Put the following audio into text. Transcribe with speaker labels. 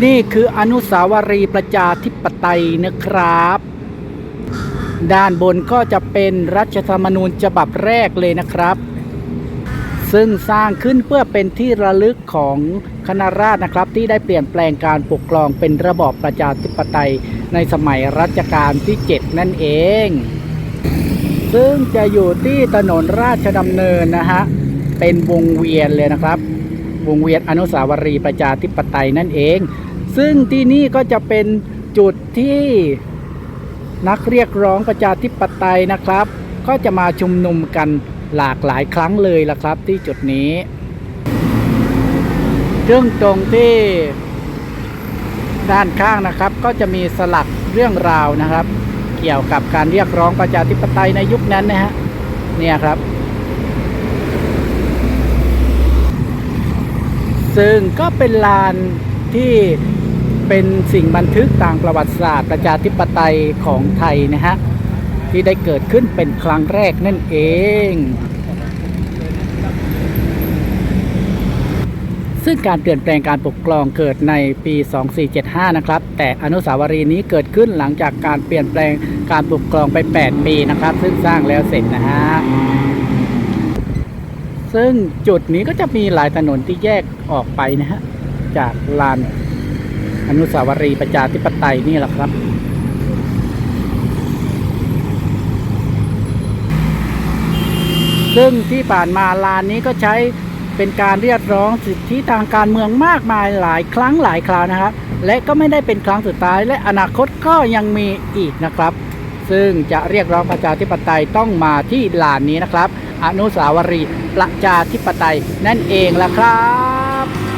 Speaker 1: นี่คืออนุสาวรีย์ประชาธิปไตยนะครับ ด้านบนก็จะเป็นรัฐธรรมนูญฉบับแรกเลยนะครับ ซึ่งสร้างขึ้นเพื่อเป็นที่ระลึกของคณะราษฎรนะครับ ที่ได้เปลี่ยนแปลงการปกครองเป็นระบอบประชาธิปไตยในสมัยรัชกาลที่ 7 นั่นเอง ซึ่งจะอยู่ที่ถนนราชดำเนินนะฮะ เป็นวงเวียนเลยนะครับ วงเวียนอนุสาวรีย์ประชาธิปไตยนั่นเอง ซึ่งที่นี่ก็จะเป็นจุดที่นักเรียกร้องประชาธิปไตยนะครับ ก็จะมาชุมนุมกันหลากหลายครั้งเลยละครับ ที่จุดนี้ซึ่งตรงที่ด้านข้างนะครับ ก็จะมีสลักเรื่องราวนะครับ เกี่ยวกับการเรียกร้องประชาธิปไตยในยุคนั้นนะฮะเนี่ยครับ ซึ่งก็เป็นลานที่เป็นสิ่งบันทึกทางประวัติศาสตร์ ประชาธิปไตยของไทยนะฮะที่ได้เกิดขึ้นเป็นครั้งแรกนั่นเอง ซึ่งการเปลี่ยนแปลงการปกครองเกิดในปี 2475 นะครับ แต่อนุสาวรีย์นี้เกิดขึ้นหลังจากการเปลี่ยนแปลงการปกครองไป 8 ปีนะครับ ซึ่งสร้างแล้วเสร็จนะฮะ ซึ่งจุดนี้ก็จะมีหลายถนนที่แยกออกไปนะฮะ จากลานอนุสาวรีย์ประชาธิปไตยนี่แหละครับ ซึ่งที่ผ่านมาลานนี้ก็ใช้เป็นการเรียกร้องสิทธิทางการเมืองมากมายหลายครั้งหลายคราวนะครับ และก็ไม่ได้เป็นครั้งสุดท้าย และอนาคตก็ยังมีอีกนะครับ ซึ่งจะเรียกร้องประชาธิปไตยต้องมาที่ลานนี้นะครับ อนุสาวรีย์ประชาธิปไตยนั่นเองล่ะครับ